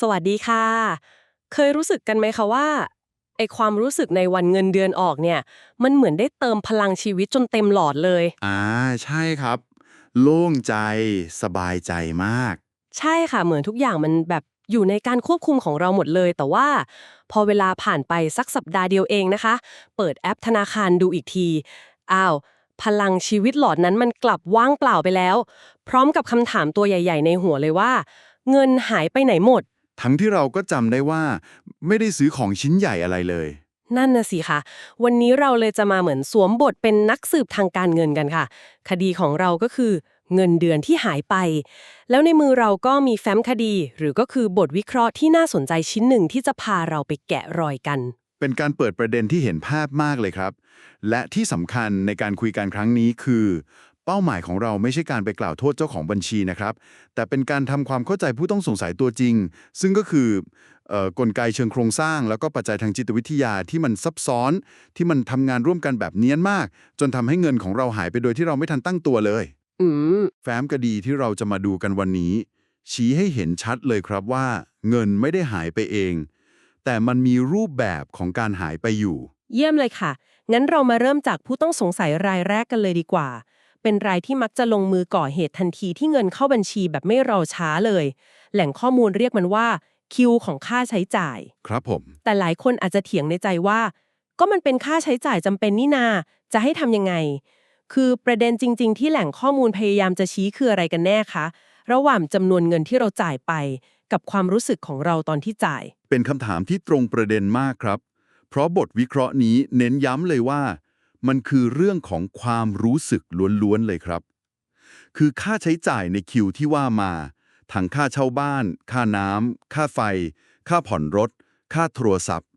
สวัสดีค่ะ เคยรู้สึกกันไหมคะว่าไอความรู้สึกในวันเงินเดือนออกเนี่ย มันเหมือนได้เติมพลังชีวิตจนเต็มหลอดเลย อ่าใช่ครับ โล่งใจสบายใจมาก ใช่ค่ะ เหมือนทุกอย่างมันแบบอยู่ในการควบคุมของเราหมดเลย แต่ว่า พอเวลาผ่านไปสักสัปดาห์เดียวเองนะคะ เปิดแอปธนาคารดูอีกที อ้าว พลังชีวิตหลอดนั้นมันกลับว่างเปล่าไปแล้ว พร้อมกับคำถามตัวใหญ่ ๆ ในหัวเลยว่า เงินหายไปไหนหมด ทั้งที่เราก็จำได้ว่าไม่ได้ซื้อของชิ้นใหญ่อะไรเลย นั่นน่ะสิคะวันนี้เราเลยจะมาเหมือนสวมบทเป็นนักสืบทางการเงินกันค่ะ คดีของเราก็คือเงินเดือนที่หายไป แล้วในมือเราก็มีแฟ้มคดี หรือก็คือบทวิเคราะห์ที่น่าสนใจชิ้นหนึ่งที่จะพาเราไปแกะรอยกัน เป็นการเปิดประเด็นที่เห็นภาพมากเลยครับ และที่สำคัญในการคุยกันครั้งนี้คือ เป้าหมายของเราไม่ใช่การไปกล่าวโทษเจ้าของบัญชีนะครับ แต่เป็นการทำความเข้าใจผู้ต้องสงสัยตัวจริง ซึ่งก็คือเอ่อกลไกเชิงโครงสร้าง แล้วก็ปัจจัยทางจิตวิทยาที่มันซับซ้อน ที่มันทำงานร่วมกันแบบเนียนมาก จนทำให้เงินของเราหายไปโดยที่เราไม่ทันตั้งตัวเลยอืมแฟ้มคดีที่เราจะมาดูกันวันนี้ ชี้ให้เห็นชัดเลยครับว่า เงินไม่ได้หายไปเอง แต่มันมีรูปแบบของการหายไปอยู่ เยี่ยมเลยค่ะ งั้นเรามาเริ่มจากผู้ต้องสงสัยรายแรกกันเลยดีกว่า เป็นรายที่มักจะลงมือก่อเหตุทันทีที่เงินเข้าบัญชีแบบไม่รอช้าเลย แหล่งข้อมูลเรียกมันว่าคิวของค่าใช้จ่าย ครับผม แต่หลายคนอาจจะเถียงในใจว่า ก็มันเป็นค่าใช้จ่ายจำเป็นนี่นา จะให้ทำยังไง คือประเด็นจริง ๆ ที่แหล่งข้อมูลพยายามจะชี้คืออะไรกันแน่คะ ระหว่างจำนวนเงินที่เราจ่ายไป กับความรู้สึกของเราตอนที่จ่าย เป็นคำถามที่ตรงประเด็นมากครับ เพราะบทวิเคราะห์นี้เน้นย้ำเลยว่า มันคือเรื่องของความรู้สึกล้วนๆเลยครับ คือค่าใช้จ่ายในคิวที่ว่ามาทั้งค่าเช่าบ้าน ค่าน้ำ ค่าไฟ ค่าผ่อนรถ ค่าโทรศัพท์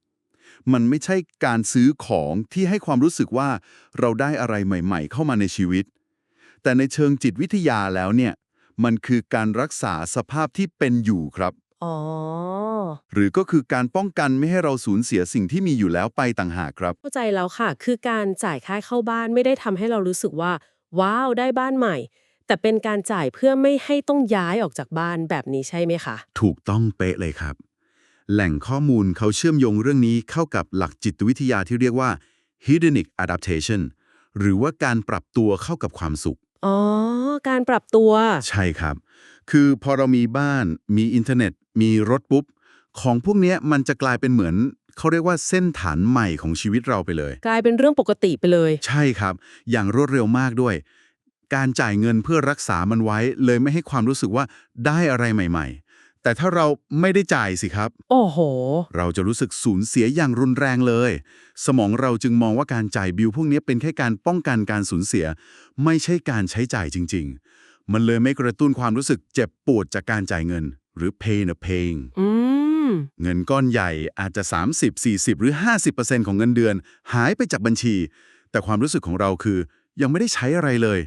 มันไม่ใช่การซื้อของที่ให้ความรู้สึกว่าเราได้อะไรใหม่ ๆ เข้ามาในชีวิต แต่ในเชิงจิตวิทยาแล้วเนี่ย มันคือการรักษาสภาพที่เป็นอยู่ครับ อ๋อ หรือก็คือการป้องกันไม่ให้เราสูญเสียสิ่งที่มีอยู่แล้วไปต่างหากครับ เข้าใจแล้วค่ะ คือการจ่ายค่าเข้าบ้านไม่ได้ทำให้เรารู้สึกว่า ว้าวได้บ้านใหม่ แต่เป็นการจ่ายเพื่อไม่ให้ต้องย้ายออกจากบ้านแบบนี้ใช่ไหมคะ ถูกต้องเป๊ะเลยครับ แหล่งข้อมูลเขาเชื่อมโยงเรื่องนี้เข้ากับหลักจิตวิทยาที่เรียกว่า hedonic adaptation หรือว่าการปรับตัวเข้ากับความสุข อ๋อ การปรับตัว ใช่ครับ คือพอเรามีบ้าน มีอินเทอร์เน็ต มีรถปุ๊บ ของพวกเนี้ยมันจะกลายเป็นเหมือนเขาเรียกว่าเส้นฐานใหม่ของชีวิตเราไปเลย กลายเป็นเรื่องปกติไปเลย ใช่ครับ อย่างรวดเร็วมากด้วย การจ่ายเงินเพื่อรักษามันไว้ เลยไม่ให้ความรู้สึกว่าได้อะไรใหม่ ๆ แต่ถ้าเราไม่ได้จ่ายสิครับ โอ้โห เราจะรู้สึกสูญเสียอย่างรุนแรงเลย สมองเราจึงมองว่าการจ่ายบิลพวกนี้เป็นแค่การป้องกันการสูญเสีย ไม่ใช่การใช้จ่ายจริง ๆ มันเลยไม่กระตุ้นความรู้สึกเจ็บปวดจากการจ่ายเงิน หรือ pain of paying อืมเงินก้อนใหญ่อาจจะ 30 40 หรือ 50%ของเงินเดือน หายไปจากบัญชี แต่ความรู้สึกของเราคือ ยังไม่ได้ใช้อะไรเลย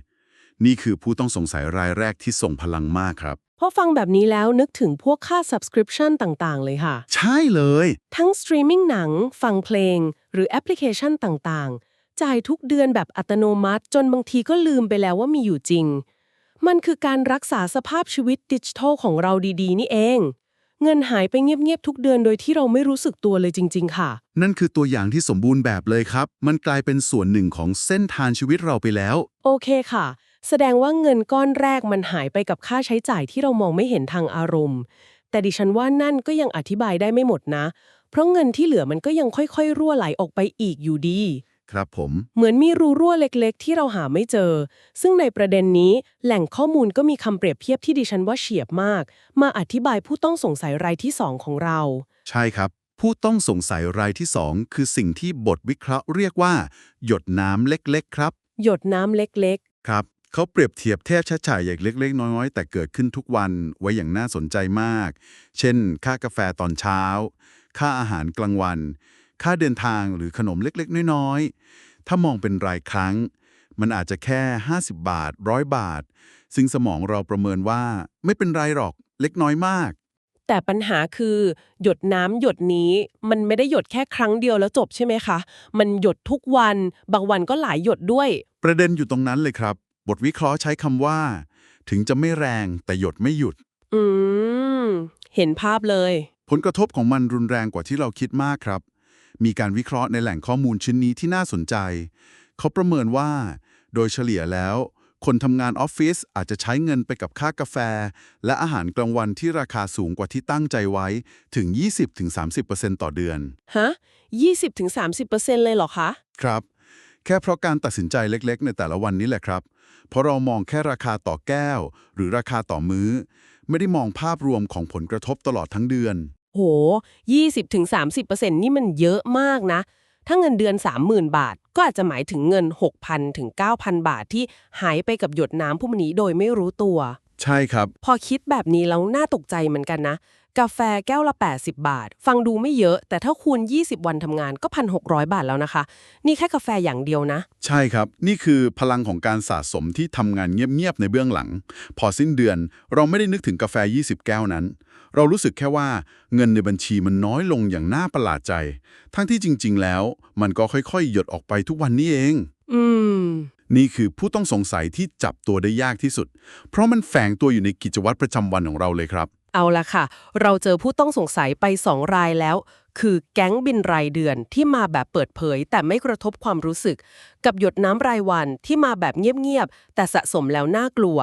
นี่คือผู้ต้องสงสัยรายแรกที่ส่งพลังมากครับพอฟังแบบนี้แล้วนึกถึงพวกค่า subscription ต่างๆ เลยค่ะ ใช่เลย ทั้งสตรีมมิ่งหนัง ฟังเพลง หรือแอปพลิเคชันต่างๆ จ่ายทุกเดือนแบบอัตโนมัติ จนบางทีก็ลืมไปแล้วว่ามีอยู่จริง มันคือการรักษาสภาพชีวิตดิจิทัลของเราดีๆ นี่เอง เงินหายไปเงียบๆทุกเดือนโดยที่เราไม่รู้สึกตัวเลยจริง ๆ ค่ะ นั่นคือตัวอย่างที่สมบูรณ์แบบเลยครับ มันกลายเป็นส่วนหนึ่งของเส้นทางชีวิตเราไปแล้ว โอเคค่ะ แสดงว่าเงินก้อนแรกมันหายไปกับค่าใช้จ่ายที่เรามองไม่เห็นทางอารมณ์ แต่ดิฉันว่านั่นก็ยังอธิบายได้ไม่หมดนะ เพราะเงินที่เหลือมันก็ยังค่อยๆ รั่วไหลออกไปอีกอยู่ดี ครับผม เหมือนมีรูรั่วเล็กๆ ที่เราหาไม่เจอ ซึ่งในประเด็นนี้แหล่งข้อมูลก็มีคำเปรียบเทียบที่ดิฉันว่าเฉียบมาก มาอธิบายผู้ต้องสงสัยรายที่สองของเรา ใช่ครับ ผู้ต้องสงสัยรายที่สองคือสิ่งที่บทวิเคราะห์เรียกว่า หยดน้ำเล็กๆ ครับ หยดน้ำเล็กครับเขาเปรียบเทียบเทพชัดฉายอย่างเล็ก ๆ น้อยๆ แต่เกิดขึ้นทุกวันไว้อย่างน่าสนใจมาก เช่น ค่ากาแฟตอนเช้า ค่าอาหารกลางวัน ค่าเดินทางหรือขนมเล็กๆ น้อยๆ ถ้ามองเป็นรายครั้ง มันอาจจะแค่ 50 บาทร้อยบาท ซึ่งสมองเราประเมินว่าไม่เป็นไรหรอกเล็กน้อยมากๆแต่ปัญหาคือ หยดน้ำหยดนี้มันไม่ได้หยดแค่ครั้งเดียวแล้วจบใช่ไหมคะ มันหยดทุกวัน บางวันก็หลายหยดด้วย ประเด็นอยู่ตรงนั้นเลยครับ บทวิเคราะห์ใช้คำว่า ถึงจะไม่แรงแต่หยดไม่หยุด อืม เห็นภาพเลย ผลกระทบของมันรุนแรงกว่าที่เราคิดมากครับ มีการวิเคราะห์ในแหล่งข้อมูลชิ้นนี้ที่น่าสนใจ เขาประเมินว่า โดยเฉลี่ยแล้ว คนทำงานออฟฟิศอาจจะใช้เงินไปกับค่ากาแฟ และอาหารกลางวันที่ราคาสูงกว่าที่ตั้งใจไว้ถึง 20-30%ต่อเดือน ฮะ 20-30%เลยเหรอคะ ครับ แค่เพราะการตัดสินใจเล็กๆ ในแต่ละวันนี้แหละครับ เพราะเรามองแค่ราคาต่อแก้ว หรือราคาต่อมื้อ ไม่ได้มองภาพรวมของผลกระทบตลอดทั้งเดือน โห 20-30%นี่มันเยอะมากนะ ถ้าเงินเดือน 30,000 บาท ก็อาจจะหมายถึงเงิน 6,000 ถึง 9,000 บาทที่หายไปกับหยดน้ำพวกนี้โดยไม่รู้ตัว ใช่ครับ พอคิดแบบนี้แล้วน่าตกใจเหมือนกันนะ กาแฟแก้วละ 80 บาท ฟังดูไม่เยอะ แต่ถ้าคูณ 20 วันทำงานก็ 1,600 บาทแล้วนะคะ นี่แค่กาแฟอย่างเดียวนะ ใช่ครับ นี่คือพลังของการสะสมที่ทำงานเงียบๆในเบื้องหลัง พอสิ้นเดือนเราไม่ได้นึกถึงกาแฟ 20 แก้วนั้น เรารู้สึกแค่ว่าเงินในบัญชีมันน้อยลงอย่างน่าประหลาดใจ ทั้งที่จริง ๆ แล้ว มันก็ค่อยๆ หยดออกไปทุกวันนี้เอง อืม นี่คือผู้ต้องสงสัยที่จับตัวได้ยากที่สุด เพราะมันแฝงตัวอยู่ในกิจวัตรประจำวันของเราเลยครับ เอาละค่ะ เราเจอผู้ต้องสงสัยไป2รายแล้ว คือแก๊งบินรายเดือนที่มาแบบเปิดเผย แต่ไม่กระทบความรู้สึก กับหยดน้ำรายวันที่มาแบบเงียบๆแต่สะสมแล้วน่ากลัว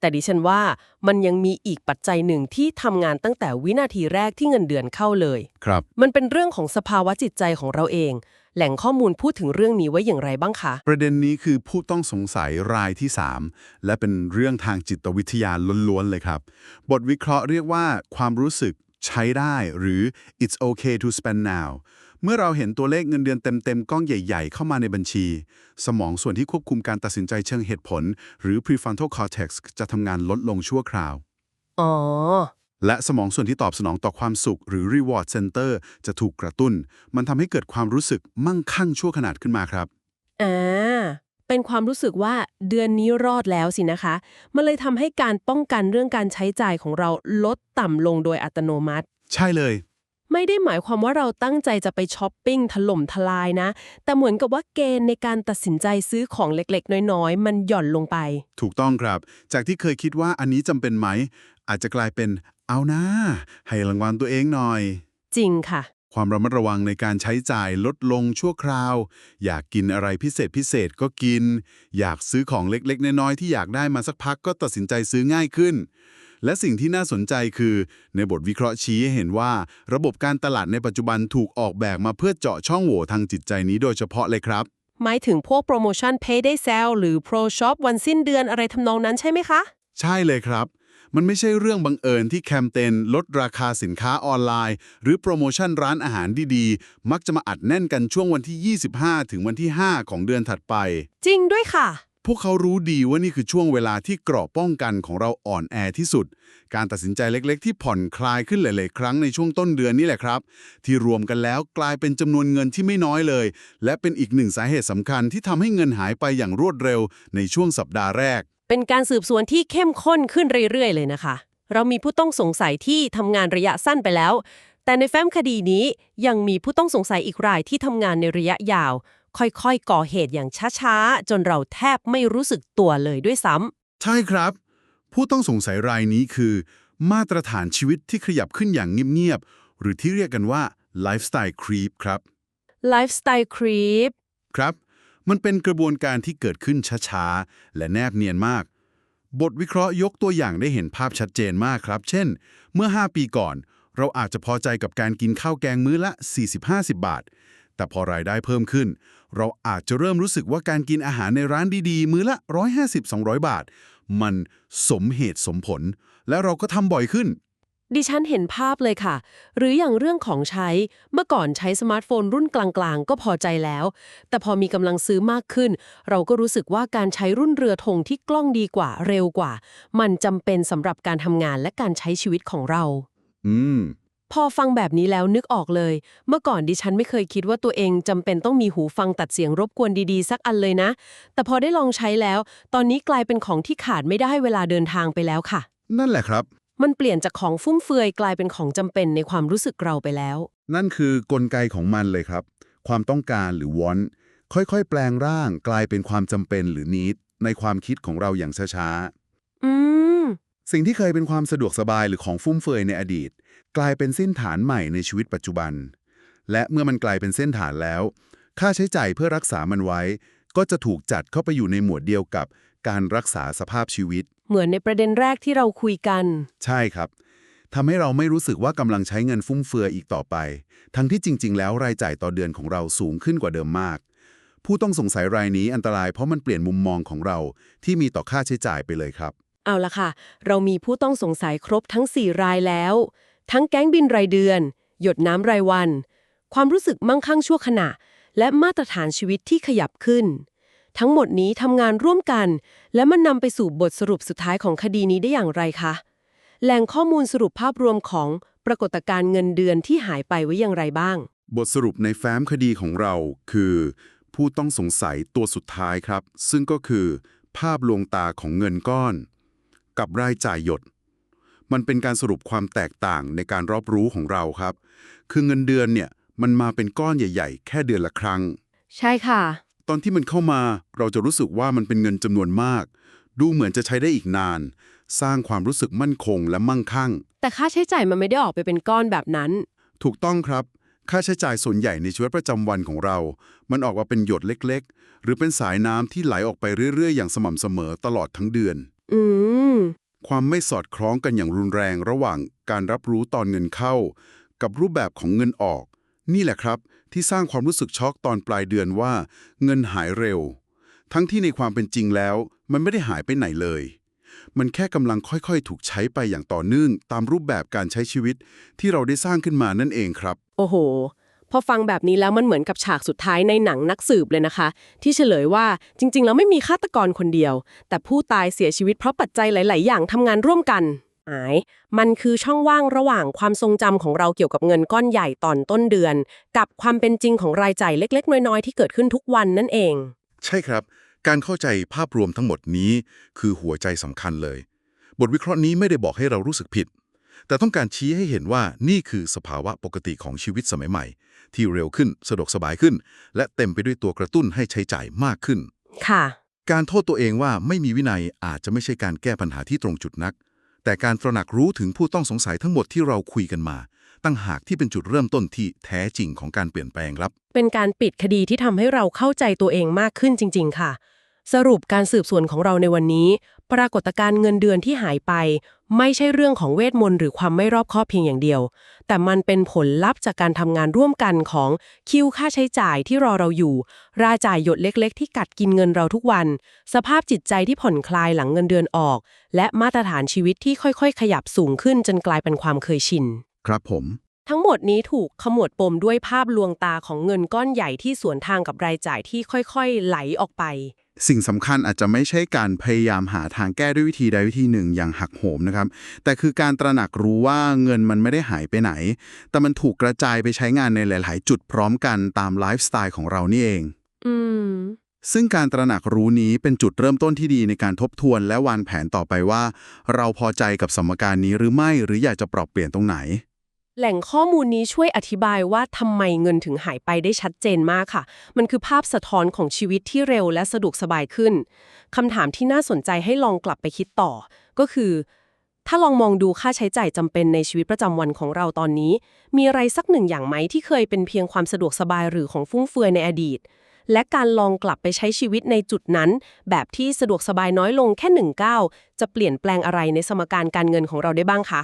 แต่ดิฉันว่ามันยังมีอีกปัจจัยหนึ่งที่ทำงานตั้งแต่วินาทีแรกที่เงินเดือนเข้าเลย ครับ มันเป็นเรื่องของสภาวะจิตใจของเราเอง แหล่งข้อมูลพูดถึงเรื่องนี้ไว้อย่างไรบ้างคะ ประเด็นนี้คือผู้ต้องสงสัยรายที่ 3 และเป็นเรื่องทางจิตวิทยาล้วนๆเลยครับ บทวิเคราะห์เรียกว่าความรู้สึกใช้ได้หรือ it's okay to spend now เมื่อเราเห็นตัวเลขเงินเดือนเต็มๆ ก้องใหญ่ ๆ เข้ามาในบัญชี สมองส่วนที่ควบคุมการตัดสินใจเชิงเหตุผล หรือ prefrontal cortex จะทำงานลดลงชั่วคราว อ๋อ และสมองส่วนที่ตอบสนองต่อความสุข หรือ reward center จะถูกกระตุ้น มันทำให้เกิดความรู้สึกมั่งคั่งชั่วขนาดขึ้นมาครับอ่าเป็นความรู้สึกว่าเดือนนี้รอดแล้วสินะคะ มันเลยทำให้การป้องกันเรื่องการใช้จ่ายของเราลดต่ำลงโดยอัตโนมัติ ใช่เลย ไม่ได้หมายความว่าเราตั้งใจจะไปช้อปปิ้งถล่มทลายนะ แต่เหมือนกับว่าเกณฑ์ในการตัดสินใจซื้อของเล็กๆ น้อยๆ มันหย่อนลงไป ถูกต้องครับ จากที่เคยคิดว่าอันนี้จำเป็นไหม อาจจะกลายเป็นเอานะให้รางวัลตัวเองหน่อย จริงค่ะ ความระมัดระวังในการใช้จ่ายลดลงชั่วคราว อยากกินอะไรพิเศษพิเศษก็กิน อยากซื้อของเล็กๆ น้อยๆ ที่อยากได้มาสักพักก็ตัดสินใจซื้อง่ายขึ้น และสิ่งที่น่าสนใจคือ ในบทวิเคราะห์ชี้ให้เห็นว่า ระบบการตลาดในปัจจุบันถูกออกแบบมาเพื่อเจาะช่องโหว่ทางจิตใจนี้โดยเฉพาะเลยครับ หมายถึงพวกโปรโมชั่น Payday Sale หรือ Pro Shop วันสิ้นเดือนอะไรทำนองนั้นใช่ไหมคะ ใช่เลยครับ มันไม่ใช่เรื่องบังเอิญที่แคมเปญลดราคาสินค้าออนไลน์ หรือโปรโมชั่นร้านอาหารดีๆ มักจะมาอัดแน่นกันช่วงวันที่ 25 ถึงวันที่ 5 ของเดือนถัดไป จริงด้วยค่ะ พวกเขารู้ดีว่านี่คือช่วงเวลาที่เกราะป้องกันของเราอ่อนแอที่สุด การตัดสินใจเล็กๆ ที่ผ่อนคลายขึ้นหลาย ๆ ครั้งในช่วงต้นเดือนนี่แหละครับ ที่รวมกันแล้วกลายเป็นจำนวนเงินที่ไม่น้อยเลย และเป็นอีกหนึ่งสาเหตุสำคัญที่ทำให้เงินหายไปอย่างรวดเร็วในช่วงสัปดาห์แรก เป็นการสืบสวนที่เข้มข้นขึ้นเรื่อย ๆ เลยนะคะ เรามีผู้ต้องสงสัยที่ทำงานระยะสั้นไปแล้ว แต่ในแฟ้มคดีนี้ยังมีผู้ต้องสงสัยอีกรายที่ทำงานในระยะยาว ค่อยๆ ก่อเหตุอย่างช้าๆ จนเราแทบไม่รู้สึกตัวเลยด้วยซ้ใช่ครับ ผู้ต้องสงสัยรายนี้คือ มาตรฐานชีวิตที่ขยับขึ้นอย่างเงียบๆ หรือที่เรียกกันว่า lifestyle creep ครับำ Lifestyle Creep ครับ มันเป็นกระบวนการที่เกิดขึ้นช้าๆ และแนบเนียนมาก บทวิเคราะห์ยกตัวอย่างได้เห็นภาพชัดเจนมากครับ เช่น เมื่อ 5 ปีก่อน เราอาจจะพอใจกับการกินข้าวแกงมื้อละ 40-50 บาท แต่พอรายได้เพิ่มขึ้น เราอาจจะเริ่มรู้สึกว่าการกินอาหารในร้านดีๆ มื้อละ 150-200 บาท มันสมเหตุสมผล และเราก็ทำบ่อยขึ้น ดิฉันเห็นภาพเลยค่ะ หรืออย่างเรื่องของใช้ เมื่อก่อนใช้สมาร์ทโฟนรุ่นกลางๆ ก็พอใจแล้ว แต่พอมีกำลังซื้อมากขึ้น เราก็รู้สึกว่าการใช้รุ่นเรือธงที่กล้องดีกว่าเร็วกว่า มันจำเป็นสำหรับการทำงานและการใช้ชีวิตของเรา อืม พอฟังแบบนี้แล้วนึกออกเลย เมื่อก่อนดิฉันไม่เคยคิดว่าตัวเองจำเป็นต้องมีหูฟังตัดเสียงรบกวนดีๆ สักอันเลยนะ แต่พอได้ลองใช้แล้ว ตอนนี้กลายเป็นของที่ขาดไม่ได้เวลาเดินทางไปแล้วค่ะ นั่นแหละครับ มันเปลี่ยนจากของฟุ่มเฟือยกลายเป็นของจำเป็นในความรู้สึกเราไปแล้ว นั่นคือกลไกของมันเลยครับ ความต้องการหรือวอนค่อยๆ แปลงร่างกลายเป็นความจำเป็นหรือนิดในความคิดของเราอย่างช้าอืมๆสิ่งที่เคยเป็นความสะดวกสบายหรือของฟุ่มเฟือยในอดีต กลายเป็นเส้นฐานใหม่ในชีวิตปัจจุบัน และเมื่อมันกลายเป็นเส้นฐานแล้ว ค่าใช้จ่ายเพื่อรักษามันไว้ ก็จะถูกจัดเข้าไปอยู่ในหมวดเดียวกับการรักษาสภาพชีวิต เหมือนในประเด็นแรกที่เราคุยกัน ใช่ครับทำให้เราไม่รู้สึกว่ากำลังใช้เงินฟุ่มเฟือยอีกต่อไป ทั้งที่จริง ๆ แล้วรายจ่ายต่อเดือนของเราสูงขึ้นกว่าเดิมมาก ผู้ต้องสงสัยรายนี้อันตรายเพราะมันเปลี่ยนมุมมองของเราที่มีต่อค่าใช้จ่ายไปเลยครับ เอาละค่ะ เรามีผู้ต้องสงสัยครบทั้ง 4 รายแล้ว ทั้งแก๊งบินรายเดือน หยดน้ำรายวัน ความรู้สึกมั่งคั่งชั่วขณะ และมาตรฐานชีวิตที่ขยับขึ้น ทั้งหมดนี้ทำงานร่วมกัน และมันนำไปสู่บทสรุปสุดท้ายของคดีนี้ได้อย่างไรคะแหล่งข้อมูลสรุปภาพรวมของปรากฏการณ์เงินเดือนที่หายไปไว้อย่างไรบ้าง บทสรุปในแฟ้มคดีของเราคือ ผู้ต้องสงสัยตัวสุดท้ายครับ ซึ่งก็คือ ภาพลวงตาของเงินก้อน กับรายจ่ายหยด มันเป็นการสรุปความแตกต่างในการรอบรู้ของเราครับ คือเงินเดือนเนี่ยมันมาเป็นก้อนใหญ่ ๆ แค่เดือนละครั้ง ใช่ค่ะ ตอนที่มันเข้ามาเราจะรู้สึกว่ามันเป็นเงินจำนวนมาก ดูเหมือนจะใช้ได้อีกนาน สร้างความรู้สึกมั่นคงและมั่งคั่ง แต่ค่าใช้จ่ายมันไม่ได้ออกไปเป็นก้อนแบบนั้น ถูกต้องครับ ค่าใช้จ่ายส่วนใหญ่ในชีวิตประจำวันของเรา มันออกมาเป็นหยดเล็ก ๆ หรือเป็นสายน้ำที่ไหลออกไปเรื่อยๆ อย่างสม่ำเสมอตลอดทั้งเดือน อืม ความไม่สอดคล้องกันอย่างรุนแรงระหว่างการรับรู้ตอนเงินเข้า กับรูปแบบของเงินออก นี่แหละครับ ที่สร้างความรู้สึกช็อกตอนปลายเดือนว่า เงินหายเร็ว ทั้งที่ในความเป็นจริงแล้ว มันไม่ได้หายไปไหนเลย มันแค่กำลังค่อยๆ ถูกใช้ไปอย่างต่อเนื่องตามรูปแบบการใช้ชีวิต ที่เราได้สร้างขึ้นมานั่นเองครับ โอ้โห พอฟังแบบนี้แล้วมันเหมือนกับฉากสุดท้ายในหนังนักสืบเลยนะคะ ที่เฉลยว่าจริง ๆ แล้วไม่มีฆาตกรคนเดียว แต่ผู้ตายเสียชีวิตเพราะปัจจัยหลาย ๆ อย่างทำงานร่วมกันหายมันคือช่องว่างระหว่างความทรงจำของเราเกี่ยวกับเงินก้อนใหญ่ตอนต้นเดือน กับความเป็นจริงของรายจ่ายเล็ก ๆ น้อย ๆ ที่เกิดขึ้นทุกวันนั่นเอง ใช่ครับ การเข้าใจภาพรวมทั้งหมดนี้ คือหัวใจสำคัญเลย บทวิเคราะห์นี้ไม่ได้บอกให้เรารู้สึกผิด แต่ต้องการชี้ให้เห็นว่านี่คือสภาวะปกติของชีวิตสมัยใหม่ ที่เร็วขึ้นสะดวกสบายขึ้น และเต็มไปด้วยตัวกระตุ้นให้ใช้จ่ายมากขึ้น ค่ะ การโทษตัวเองว่าไม่มีวินัยอาจจะไม่ใช่การแก้ปัญหาที่ตรงจุดนัก แต่การตระหนักรู้ถึงผู้ต้องสงสัยทั้งหมดที่เราคุยกันมา ตั้งหากที่เป็นจุดเริ่มต้นที่แท้จริงของการเปลี่ยนแปลงครับ เป็นการปิดคดีที่ทำให้เราเข้าใจตัวเองมากขึ้นจริง ๆ ค่ะ สรุปการสืบสวนของเราในวันนี้ ปรากฏการณ์เงินเดือนที่หายไป ไม่ใช่เรื่องของเวทมนต์หรือความไม่รอบคอบเพียงอย่างเดียว แต่มันเป็นผลลัพธ์จากการทำงานร่วมกันของคิวค่าใช้จ่ายที่รอเราอยู่ รายจ่ายหยดเล็ก ๆ ที่กัดกินเงินเราทุกวัน สภาพจิตใจที่ผ่อนคลายหลังเงินเดือนออก และมาตรฐานชีวิตที่ค่อยๆ ขยับสูงขึ้นจนกลายเป็นความเคยชิน ครับผมทั้งหมดนี้ถูกขมวดปมด้วยภาพลวงตาของเงินก้อนใหญ่ที่สวนทางกับรายจ่ายที่ค่อยๆ ไหลออกไป สิ่งสำคัญอาจจะไม่ใช่การพยายามหาทางแก้ด้วยวิธีใดวิธีหนึ่งอย่างหักโหมนะครับ แต่คือการตระหนักรู้ว่าเงินมันไม่ได้หายไปไหน แต่มันถูกกระจายไปใช้งานในหลาย ๆ จุดพร้อมกันตามไลฟ์สไตล์ของเรานี่เอง อืมซึ่งการตระหนักรู้นี้เป็นจุดเริ่มต้นที่ดีในการทบทวนและวางแผนต่อไปว่า เราพอใจกับสมการนี้หรือไม่หรืออยากจะปรับเปลี่ยนตรงไหน แหล่งข้อมูลนี้ช่วยอธิบายว่าทำไมเงินถึงหายไปได้ชัดเจนมากค่ะ มันคือภาพสะท้อนของชีวิตที่เร็วและสะดวกสบายขึ้นคำถามที่น่าสนใจให้ลองกลับไปคิดต่อ ก็คือ ถ้าลองมองดูค่าใช้จ่ายจำเป็นในชีวิตประจำวันของเราตอนนี้ มีอะไรสักหนึ่งอย่างไหมที่เคยเป็นเพียงความสะดวกสบายหรือของฟุ่มเฟือยในอดีต และการลองกลับไปใช้ชีวิตในจุดนั้น แบบที่สะดวกสบายน้อยลงแค่หนึ่งก้าวจะเปลี่ยนแปลงอะไรในสมการการเงินของเราได้บ้างคะ